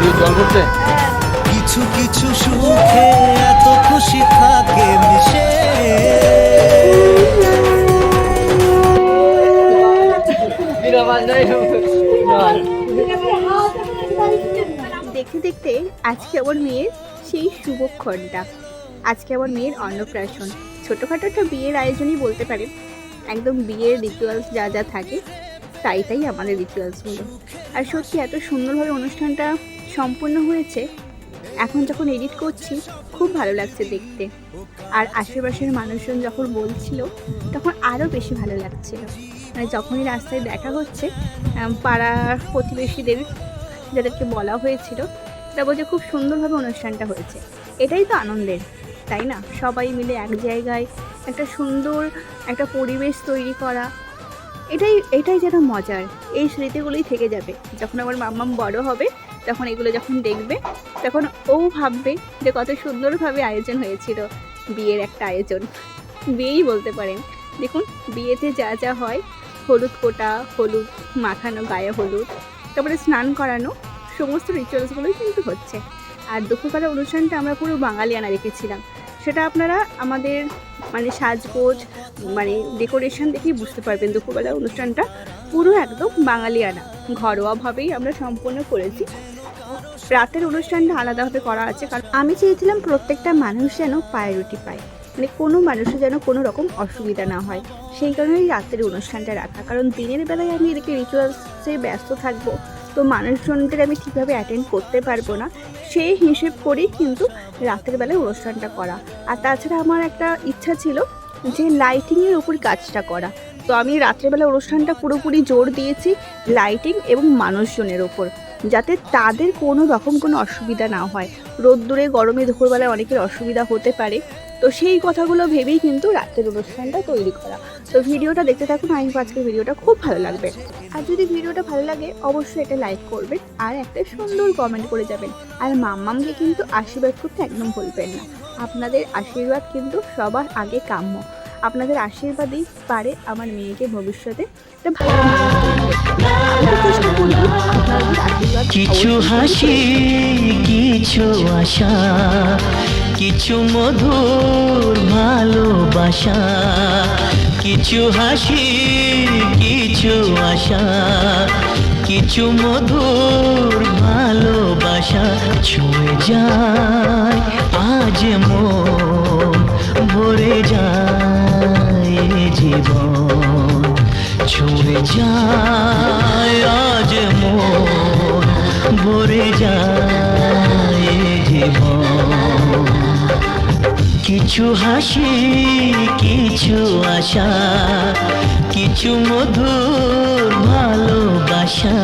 জল করছে কিছু কিছু সুখে এত খুশি থাকে মিশে। দেখতে দেখতে আজকে আমার মেয়ের সেই শুভক্ষণটা। আজকে আমার মেয়ের অন্নপ্রাশন। ছোটোখাটো একটা বিয়ের আয়োজনই বলতে পারেন। একদম বিয়ের রিচুয়ালস যা যা থাকে তাই তাই আমাদের রিচুয়ালসগুলো আর সত্যি এত সুন্দরভাবে অনুষ্ঠানটা সম্পূর্ণ হয়েছে, এখন যখন এডিট করছি, খুব ভালো লাগছে দেখতে। আর আশেপাশের মানুষজন যখন বলছিল, তখন আরও বেশি ভালো লাগছিল মানে যখনই রাস্তায় দেখা হচ্ছে পাড়ার প্রতিবেশীদের, যাদেরকে বলা হয়েছিল, তারা বলছে, খুব সুন্দরভাবে অনুষ্ঠানটা হয়েছে। এটাই তো আনন্দের, তাই না? সবাই মিলে এক জায়গায় একটা সুন্দর একটা পরিবেশ তৈরি করা, এটাই এটাই যেন মজার। এই স্মৃতিগুলোই থেকে যাবে। যখন আমার মাম্মাম বড় হবে তখন এগুলো যখন দেখবে, তখন ও ভাববে যে কত সুন্দরভাবে আয়োজন হয়েছিল, বিয়ের একটা আয়োজন। বিয়েই বলতে পারেন। দেখুন, বিয়েতে যা যা হয়, হলুদ কোটা, হলুদ মাখানো, গায়ে হলুদ, তারপরে স্নান করানো, সমস্ত রিচুয়ালসগুলোই কিন্তু হচ্ছে। আর দুপুরবেলা অনুষ্ঠানটা আমরা পুরো বাঙালিয়ানা রেখেছিলাম। সেটা আপনারা আমাদের মানে সাজগোজ মানে ডেকোরেশন দেখেই বুঝতে পারবেন দুপুরবেলা অনুষ্ঠানটা। পুরো একদম বাঙালিয়ানা। ঘরোয়াভাবেই আমরা সম্পূর্ণ করেছি। রাতের অনুষ্ঠানটা আলাদাভাবে করা আছে, কারণ আমি চেয়েছিলাম প্রত্যেকটা মানুষ যেন পায়ে রুটি পায়। মানে কোনো মানুষের যেন কোনো রকম অসুবিধা না হয়। সেই কারণেই রাতের অনুষ্ঠানটা রাখা। কারণ দিনের বেলায় আমি এদিকে রিচুয়ালসে ব্যস্ত থাকব, তো মানুষজনদের আমি ঠিকভাবে অ্যাটেন্ড করতে পারব না। সেই হিসেব করেই কিন্তু রাতের বেলায় অনুষ্ঠানটা করা। আর তাছাড়া আমার একটা ইচ্ছা ছিল যে লাইটিংয়ের উপর কাজটা করা। তো আমি রাত্রেবেলা অনুষ্ঠানটা পুরোপুরি জোর দিয়েছি লাইটিং এবং মানুষজনের ওপর যাতে তাদের কোনো রকম কোনো অসুবিধা না হয়। রোদ্দুরে, গরমে দুপুরবেলায় অনেকের অসুবিধা হতে পারে। তো সেই কথাগুলো ভেবেই কিন্তু রাতের অনুষ্ঠানটা তৈরি করা। তো ভিডিওটা দেখতে থাকুন, আমি আজকের ভিডিওটা খুব ভালো লাগবে। আর যদি ভিডিওটা ভালো লাগে, অবশ্যই এটা লাইক করবেন আর একটা সুন্দর কমেন্ট করে যাবেন। আর মাম্মামকে কিন্তু আশীর্বাদ করতে একদম ভুলবেন না। আপনাদের আশীর্বাদ কিন্তু সবার আগে কাম্য। আপনাদের আশীর্বাদই পারে আমার মেয়েকে ভবিষ্যতে। কিছু হাসি, কিছু আশা, কিছু মধুর ভালোবাসা, কিছু হাসি, কিছু আশা, কিছু মধুর ভালোবাসা ছুঁয়ে যায় আজ মন। যায় আজ মন যায় কিছু হাসি কিছু আশা কিছু মধুর ভালোবাসা।